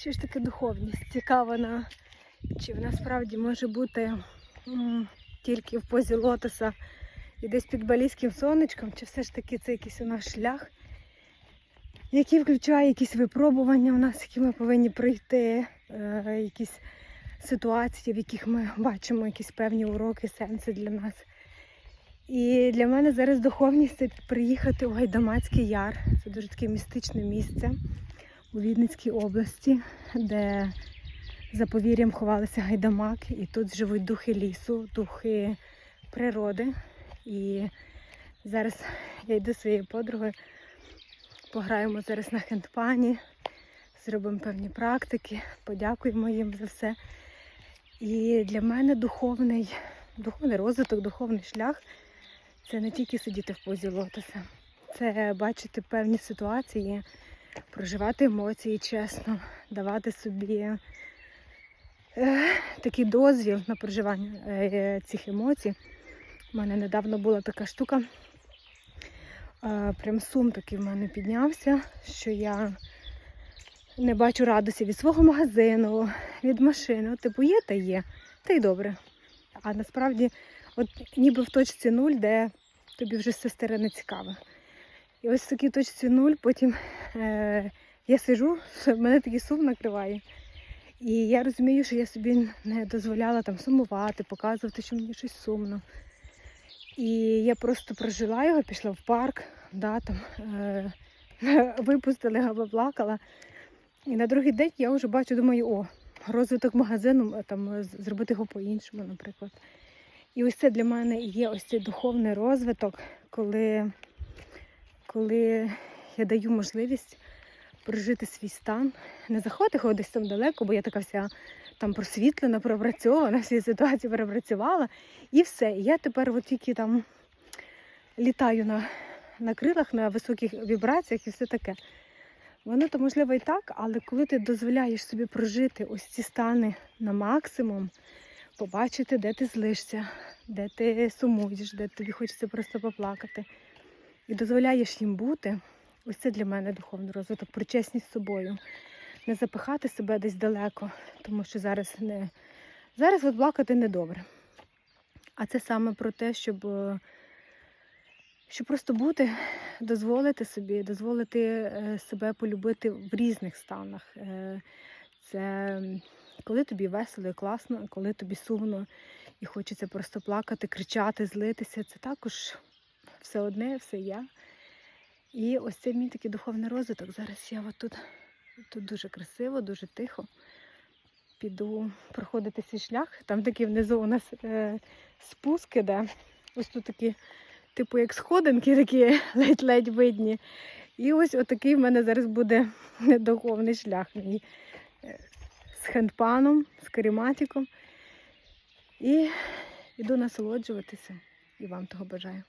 Що ж таке духовність? Цікава вона, чи вона справді може бути м, тільки в позі лотоса і десь під балійським сонечком, чи все ж таки це якийсь у нас шлях, який включає якісь випробування в нас, які ми повинні пройти, е, якісь ситуації, в яких ми бачимо якісь певні уроки, сенси для нас. І для мене зараз духовність це приїхати у Гайдамацький яр. Це дуже таке містичне місце у Відницькій області, де за повір'ям ховалися гайдамаки, і тут живуть духи лісу, духи природи. І зараз я йду своєю подругою, пограємо зараз на хендпані, зробимо певні практики, подякуємо їм за все. І для мене духовний, духовний розвиток, духовний шлях це не тільки сидіти в позі лотоса, це бачити певні ситуації, проживати емоції чесно, давати собі е, такий дозвіл на проживання е, цих емоцій. У мене недавно була така штука, е, прям сум такий в мене піднявся, що я не бачу радості від свого магазину, від машини. Типу, є та є, та й добре. А насправді, от ніби в точці нуль, де тобі вже все старе не цікаве. І ось в такій точці нуль, потім я сижу, мене такий сум накриває. І я розумію, що я собі не дозволяла там сумувати, показувати, що мені щось сумно. І я просто прожила його, пішла в парк, да, там, е, випустили, поплакала. І на другий день я вже бачу, думаю, о, розвиток магазину, е, там, е, зробити його по-іншому, наприклад. І ось це для мене є ось цей духовний розвиток, коли, коли я даю можливість прожити свій стан, не заходити десь там далеко, бо я така вся там просвітлена, пропрацьована, всі ситуації перепрацювала. І все. Я тепер от тільки там літаю на, на крилах, на високих вібраціях і все таке. Воно то можливо і так, але коли ти дозволяєш собі прожити ось ці стани на максимум, побачити, де ти злишся, де ти сумуєш, де тобі хочеться просто поплакати. І дозволяєш їм бути. Ось це для мене духовний розвиток, про чесність з собою. Не запихати себе десь далеко, тому що зараз не зараз от плакати недобре. А це саме про те, щоб, е, щоб просто бути, дозволити собі, дозволити е, себе полюбити в різних станах. Е, Це коли тобі весело і класно, коли тобі сумно і хочеться просто плакати, кричати, злитися. Це також все одне, все я. І ось це мій такий духовний розвиток. Зараз я отут, тут дуже красиво, дуже тихо. Піду проходити свій шлях. Там такі внизу у нас е, спуски, де ось тут такі, типу, як сходинки, такі ледь-ледь видні. І ось отакий в мене зараз буде духовний шлях мій е, з хендпаном, з каріматиком. І йду насолоджуватися. І вам того бажаю.